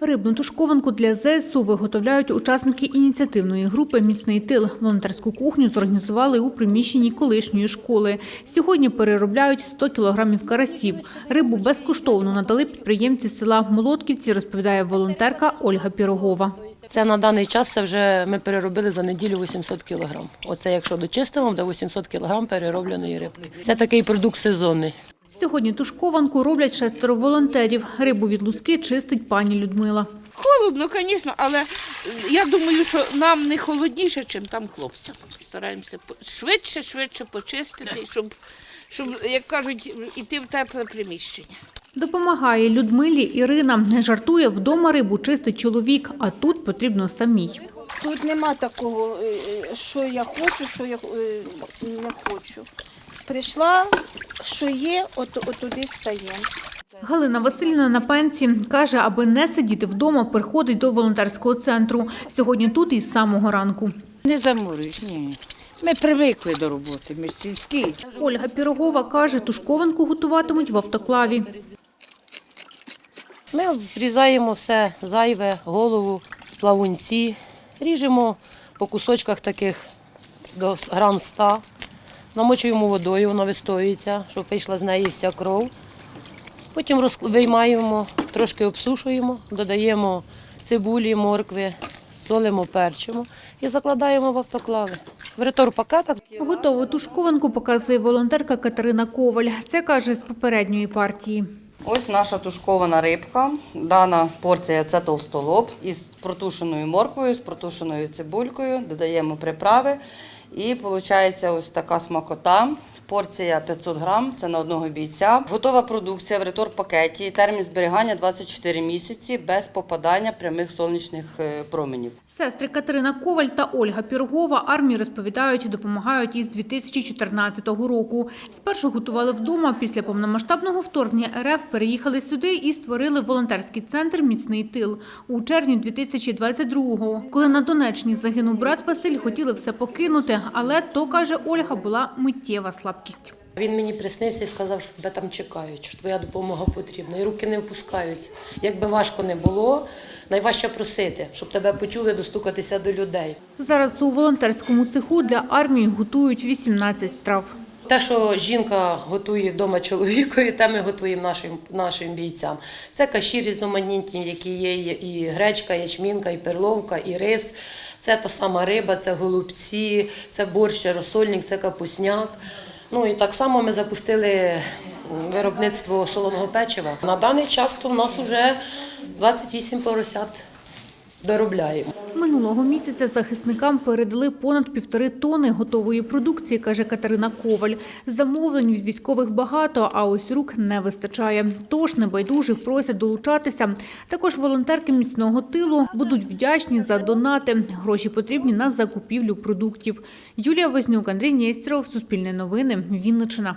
Рибну тушкованку для ЗСУ виготовляють учасники ініціативної групи «Міцний тил». Волонтерську кухню зорганізували у приміщенні колишньої школи. Сьогодні переробляють 100 кілограмів карасів. Рибу безкоштовно надали підприємці села Молотківці, розповідає волонтерка Ольга Пірогова. Це на даний час це вже ми переробили за неділю 800 кілограм. Оце якщо дочистимо, буде 800 кілограм переробленої рибки. Це такий продукт сезонний. Сьогодні тушкованку роблять шестеро волонтерів. Рибу від луски чистить пані Людмила. Холодно, звісно, але я думаю, що нам не холодніше, ніж там хлопцям. Стараємося швидше, швидше почистити, щоб, щоб, як кажуть, іти в тепле приміщення. Допомагає Людмилі Ірина. Не жартує, вдома рибу чистить чоловік, а тут потрібно самій. Тут нема такого, е, е, що я хочу, що я е, не хочу. Прийшла, що є, от, от туди встаємо. Галина Васильівна на пенсії каже, аби не сидіти вдома, приходить до волонтерського центру. Сьогодні тут із самого ранку. Не заморюсь, ні. Ми привикли до роботи, ми ж сільські. Ольга Пірогова каже, тушкованку готуватимуть в автоклаві. Ми врізаємо все зайве, голову, плавунці, ріжемо по кусочках таких до грам 100, намочуємо водою, вона вистоюється, щоб вийшла з неї вся кров. Потім роз- виймаємо, трошки обсушуємо, додаємо цибулі, моркви, солимо, перчимо і закладаємо в автоклави. В ретор-пакетах Готову тушкованку показує волонтерка Катерина Коваль. Це каже з попередньої партії. Ось наша тушкована рибка. Дана порція це товстолоб із протушеною морквою, з протушеною цибулькою. Додаємо приправи. І виходить ось така смакота. Порція 500 грам, це на одного бійця. Готова продукція в ретор-пакеті. Термін зберігання 24 місяці без попадання прямих сонячних е, променів. Сестри Катерина Коваль та Ольга Пірогова армії розповідають, допомагають із 2014 року. Спершу готували вдома, після повномасштабного вторгнення РФ переїхали сюди і створили волонтерський центр «Міцний тил» у червні 2022-го. Коли на Донеччині загинув брат Василь, хотіли все покинути, але то, каже Ольга, була миттєва слабкість. Він мені приснився і сказав, що тебе там чекають, що твоя допомога потрібна. І руки не опускаються. Як би важко не було, найважче просити, щоб тебе почули достукатися до людей. Зараз у волонтерському цеху для армії готують 18 страв. Те, що жінка готує вдома чоловікові, те ми готуємо нашим, нашим бійцям. Це каші різноманітні, які є, є і гречка, ячмінка, і перловка, і рис. Це та сама риба, це голубці, це борщ, розсольник, це капусняк. Ну і так само ми запустили виробництво солоного печива. На даний час то в нас вже 28 поросят доробляємо. Минулого місяця захисникам передали понад півтори тони готової продукції, каже Катерина Коваль. Замовлень від військових багато, а ось рук не вистачає. Тож небайдужих просять долучатися. Також волонтерки міцного тилу будуть вдячні за донати. Гроші потрібні на закупівлю продуктів. Юлія Вознюк, Андрій Нєстєров, Суспільне новини, Вінниччина.